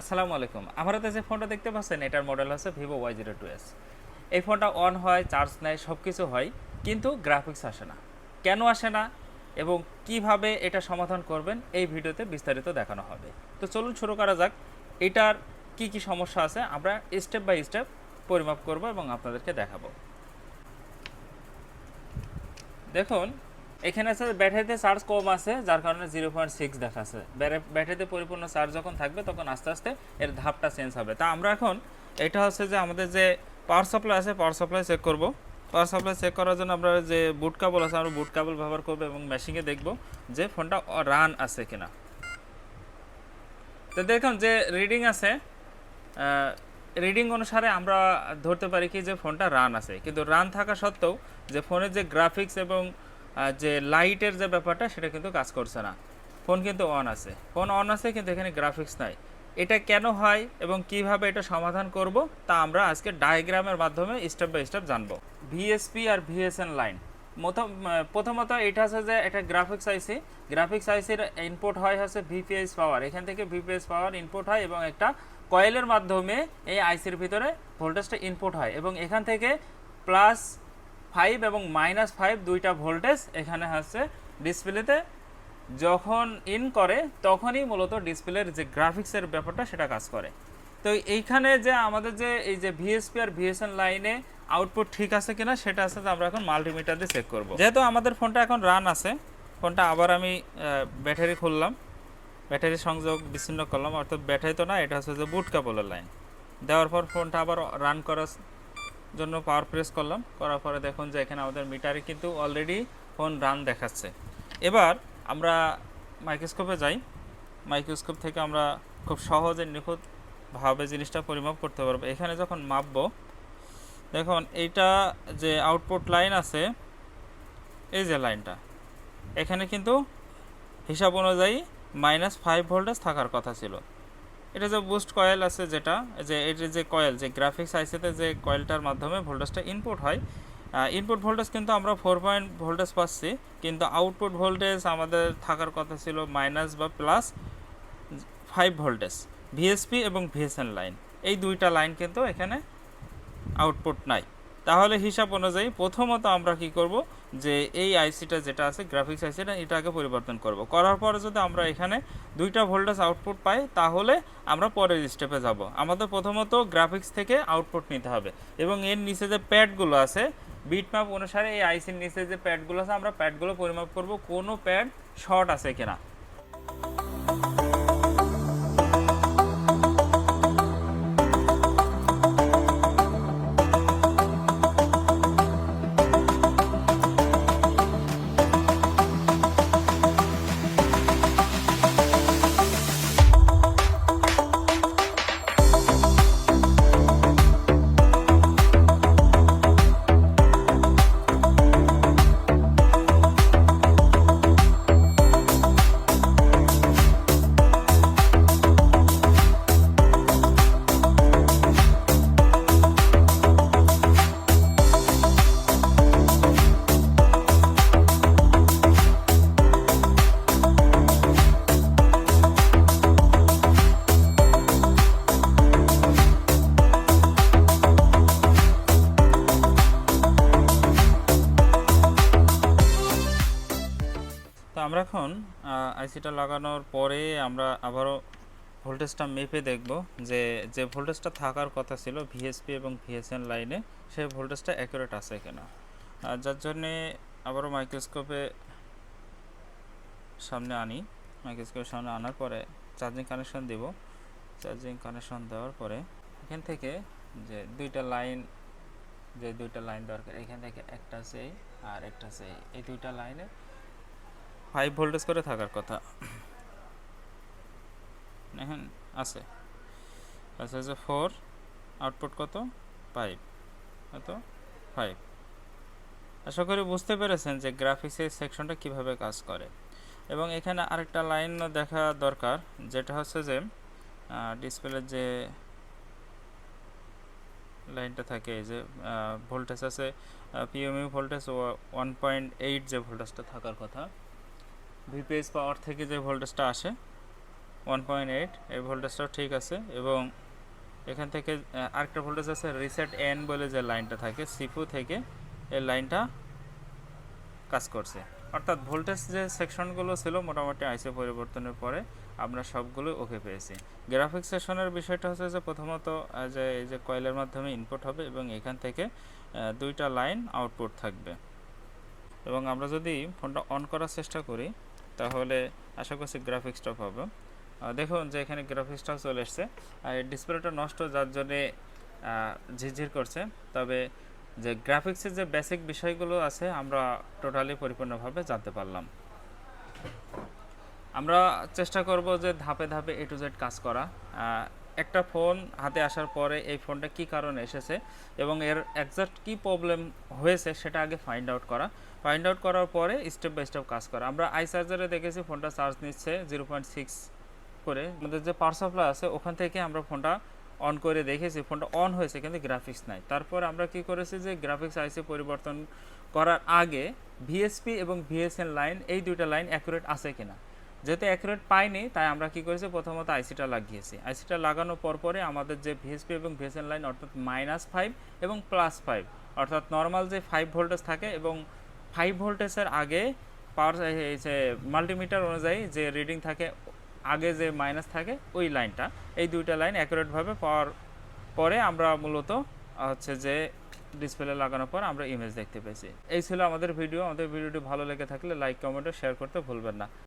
আসসালামু আলাইকুম। আমার হাতে যে ফোনটা দেখতে পাচ্ছেন, এটার মডেল হচ্ছে Vivo Y zero two S এই ফোনটা অন হয় চার্জ নেয় সব কিছু হয়, কিন্তু গ্রাফিক্স আসে না। কেন আসে না এবং কীভাবে এটা সমাধান করবেন, এই ভিডিওতে বিস্তারিত দেখানো হবে। তো চলুন শুরু করা যাক, এটার কি কি সমস্যা আছে, আমরা স্টেপ বাই স্টেপ পরিমাপ করব এবং আপনাদেরকে দেখাবো। দেখুন এখানে আছে ব্যাটারিতে চার্জ কম আছে, যার কারণে জিরো পয়েন্ট সিক্স দেখাচ্ছে। ব্যাটারিতে পরিপূর্ণ চার্জ যখন থাকবে, তখন আস্তে আস্তে এর ধাপটা চেঞ্জ হবে। তা আমরা এখন এটা হচ্ছে যে আমাদের যে পাওয়ার সাপ্লাই আছে পাওয়ার সাপ্লাই চেক করব। পাওয়ার সাপ্লাই চেক করার জন্য আমরা যে বুট কেবল আছে, আমরা বুট কেবল ব্যবহার করব এবং মেশিনে দেখব যে ফোনটা রান আছে কিনা। তো দেখুন যে রিডিং আছে রিডিং অনুসারে আমরা ধরতে পারি কি যে ফোনটা রান আছে। কিন্তু রান থাকা সত্ত্বেও যে ফোনের যে গ্রাফিক্স এবং যে লাইটের যে ব্যাপারটা, সেটা কিন্তু কাজ করছে না। ফোন কিন্তু অন আছে। ফোন অন আছে, কিন্তু এখানে গ্রাফিক্স নাই। এটা কেন হয় এবং কীভাবে এটা সমাধান করব, তা আমরা আজকে ডায়াগ্রামের মাধ্যমে স্টেপ বাই স্টেপ জানব। ভিএসপি আর ভিএসএন লাইন প্রথমত এটা হচ্ছে যে এটা গ্রাফিক্স আইসি গ্রাফিক্স আইসির ইনপুট হয় হচ্ছে ভিপিএস পাওয়ার এখান থেকে ভিপিএস পাওয়ার ইনপুট হয় এবং একটা কয়েলের মাধ্যমে এই আইসির ভিতরে ভোল্টেজটা ইনপুট হয়। এবং এখান থেকে প্লাস ফাইভ এবং মাইনাস ফাইভ দুইটা ভোল্টেজ এখানে হচ্ছে ডিসপ্লেতে যখন ইন করে, তখনই মূলত ডিসপ্লের যে গ্রাফিক্সের ব্যাপারটা সেটা কাজ করে। তো এইখানে যে আমাদের যে এই যে ভিএসপি আর ভিএসএন লাইনে আউটপুট ঠিক আছে কিনা, সেটা আছে আমরা এখন মাল্টিমিটার দিয়ে চেক করব। যেহেতু আমাদের ফোনটা এখন রান আছে, ফোনটা আবার আমি ব্যাটারি খুললাম। ব্যাটারি সংযোগ বিচ্ছিন্ন করলাম, অর্থাৎ ব্যাটারি তো না, এটা হচ্ছে যে বুট কেবলের লাইন দেওয়ার পর ফোনটা আবার রান করার জন্য পাওয়ার প্রেস করলাম। করার পরে দেখুন যে এখানে আমাদের মিটারে কিন্তু অলরেডি ফোন রান দেখাচ্ছে। এবার আমরা মাইক্রোস্কোপে যাই। মাইক্রোস্কোপ থেকে আমরা খুব সহজে নিখুঁতভাবে জিনিসটা পরিমাপ করতে পারব। এখানে যখন মাপবো, দেখুন এইটা যে আউটপুট লাইন আছে, এই যে লাইনটা এখানে কিন্তু হিসাব অনুযায়ী মাইনাস ফাইভ ভোল্টেজ থাকার কথা ছিল। এটা যে বুস্ট কয়েল আছে যেটা যে এটি যে কয়েল যে গ্রাফিক্স আইসিতে যে কয়েলটার মাধ্যমে ভোল্টেজটা ইনপুট হয় ইনপুট ভোল্টেজ কিন্তু আমরা ফোর পয়েন্ট ভোল্টেজ পাচ্ছি, কিন্তু আউটপুট ভোল্টেজ আমাদের থাকার কথা ছিল মাইনাস বা প্লাস ফাইভ ভোল্টেজ ভিএসপি এবং ভিএসএন লাইন এই দুইটা লাইন কিন্তু এখানে আউটপুট নাই। তাহলে হিসাব অনুযায়ী প্রথমত আমরা কি করব? যে এই আইসিটা যেটা আছে গ্রাফিক্স আইসিটা এটাকে পরিবর্তন করব। করার পরে যদি আমরা এখানে দুইটা ভোল্টেজ আউটপুট পাই, তাহলে আমরা পরের স্টেপে যাব। আমাদের প্রথমত গ্রাফিক্স থেকে আউটপুট নিতে হবে এবং এর নিচে যে প্যাডগুলো আছে বিটম্যাপ অনুসারে এই আইসির নিচে যে প্যাডগুলো আছে, আমরা প্যাডগুলো পরিমাপ করব, কোনো প্যাড শর্ট আছে কিনা। এখন আইসিটা লাগানোর পরে আমরা আবারও ভোল্টেজটা মেপে দেখব যে যে ভোল্টেজটা থাকার কথা ছিল ভিএসপি এবং ভিএসএন লাইনে, সেই ভোল্টেজটা অ্যাকুরেট আছে কিনা। যার জন্যে আবারও মাইক্রোস্কোপে সামনে আনি। মাইক্রোস্কোপের সামনে আনার পরে চার্জিং কানেকশন দেব। চার্জিং কানেকশন দেওয়ার পরে এখান থেকে যে দুইটা লাইন যে দুইটা লাইন দরকার, এখান থেকে একটা এই আর একটা এই। এই দুইটা লাইনে ফাইভ ভোল্টেজ করে থাকার কথা। এখন আছে। আচ্ছা যে ফোর আউটপুট কত? ফাইভ কত? ফাইভ আশা করি বুঝতে পেরেছেন যে গ্রাফিক্সের সেকশনটা কীভাবে কাজ করে। এবং এখানে আরেকটা লাইন দেখা দরকার, যেটা হচ্ছে যে ডিসপ্লের যে লাইনটা থাকে, যে ভোল্টেজ আছে PMU voltage one point eight যে ভোল্টেজটা থাকার কথা। ভিপিএস পাওয়ার থেকে যে ভোল্টেজটা আসে ওয়ান পয়েন্ট এইট এই ভোল্টেজটাও ঠিক আছে এবং এখান থেকে আরেকটা ভোল্টেজ আছে রিসেট এন বলে যে লাইনটা থাকে সিপু থেকে এই লাইনটা কাজ করছে। অর্থাৎ ভোল্টেজ যে সেকশনগুলো ছিল মোটামুটি আইসি পরিবর্তনের পরে আমরা সবগুলো ওকে পেয়েছি। গ্রাফিক সেশনের বিষয়টা হচ্ছে যে প্রথমত যে, এই যে কয়েলের মাধ্যমে ইনপুট হবে এবং এখান থেকে দুইটা লাইন আউটপুট থাকবে। এবং আমরা যদি ফোনটা অন করার চেষ্টা করি তাহলে আশা করছি গ্রাফিক্সটা পাবো দেখুন যে এখানে গ্রাফিক্সটাও চলে এসছে। আর এই ডিসপ্লেটা নষ্ট যার জন্যে ঝিরঝির করছে। তবে যে গ্রাফিক্সের যে বেসিক বিষয়গুলো আছে, আমরা টোটালি পরিপূর্ণভাবে জানতে পারলাম। আমরা চেষ্টা করব যে ধাপে ধাপে এ টু জেড কাজ করা। একটা ফোন হাতে আসার পরে এই ফোনটা কি কারণে এসেছে এবং এর একজাক্ট কি প্রবলেম হয়েছে সেটা আগে ফাইন্ড আউট করা। ফাইন্ড আউট করার পরে স্টেপ বাই স্টেপ কাজ করা। আমরা আই চার্জারে দেখেছি ফোনটা চার্জ নিচ্ছে জিরো পয়েন্ট সিক্স করে। আমাদের যে পাওয়ার সাপ্লাই আছে, ওখান থেকে আমরা ফোনটা অন করে দেখেছি। ফোনটা অন হয়েছে কিন্তু গ্রাফিক্স নাই। তারপর আমরা কি করেছি যে গ্রাফিক্স আইসি পরিবর্তন করার আগে ভিএসপি এবং ভিএসএন লাইন এই দুইটা লাইন অ্যাকুরেট আছে কিনা। যেহেতু অ্যাকুরেট পাইনি, তাই আমরা কি করেছি? প্রথমত আইসিটা লাগিয়েছি। আইসিটা লাগানোর পর পরে আমাদের যে ভিএসপি এবং ভিএসএন লাইন অর্থাৎ মাইনাস ফাইভ এবং প্লাস ফাইভ অর্থাৎ নর্মাল যে ফাইভ ভোল্টেজ থাকে এবং ফাইভ ভোল্টেজের আগে পাওয়ার যে মাল্টিমিটার অনুযায়ী যে রিডিং থাকে, আগে যে মাইনাস থাকে, ওই লাইনটা এই দুইটা লাইন অ্যাকুরেটভাবে পাওয়ার পরে আমরা মূলত, হচ্ছে যে ডিসপ্লে লাগানোর পর আমরা ইমেজ দেখতে পেয়েছি। এই ছিল আমাদের ভিডিও আমাদের ভিডিওটি ভালো লেগে থাকলে লাইক কমেন্ট শেয়ার করতে ভুলবেন না।